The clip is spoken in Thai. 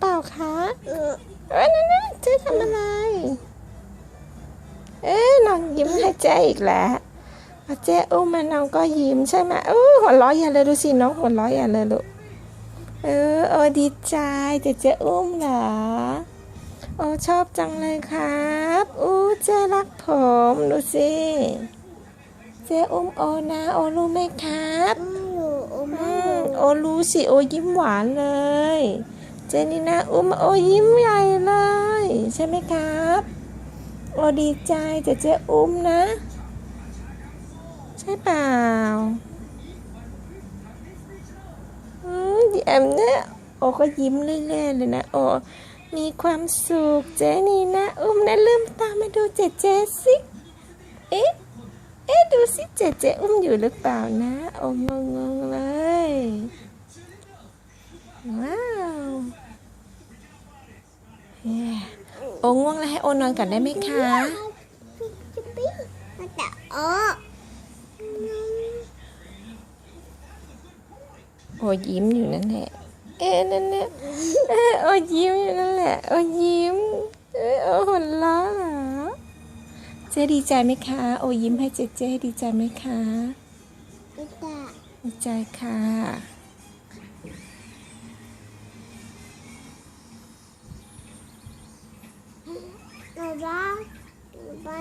เปล่าคะเอ้ยนั่นนะเจ๊ทำอะไร เอ๊ะน้องยิ้มให้เจ๊อีกแล้วพอเจ๊อุ้มมาน้องก็ยิ้มใช่ไหมเออหัวเราะอย่าเลยดูสิน้องหัวเราะอย่าเลยลูกเออโอ้ดีใจเจ๊เจ๊อุ้มเหรอโอ้ชอบจังเลยครับอู้เจ๊รักผมดูสิเจ๊อุ้มโอนะโอรู้ไหมครับอืมโอรู้สิโอยิ้มหวานเลย เจนี่นะอุ้มโอยิ้มใหญ่เลย ใช่ไหมครับ โอดีใจแต่เจ๊อุ้มนะ ใช่เปล่าอืมแอมเนี่ยโอก็ยิ้มเรื่อยๆเลยนะโอมีความสุขเจนี่นะอุ้มนะลืมตามาดูเจเจสิเอ๊ะเอ๊ะดูสิเจเจอุ้มอยู่หรือเปล่านะ โองงงๆเลย ว้าวเย้ โอ้ง่วงแล้วให้โอนอนก่อนได้ไหมคะโอ้ยิ้มอยู่นั่นแหละ เอ๊ะนั่นแหละเอ๊ะโอ้ยิ้มอยู่นั่นแหละ โอ้ยิ้มเอ๊ะโอ้หัวเราะเหรอ เจ๊ดีใจไหมคะ โอ้ยิ้มให้เจ๊เจ๊ดีใจไหมคะ ดีใจค่ะ বাবা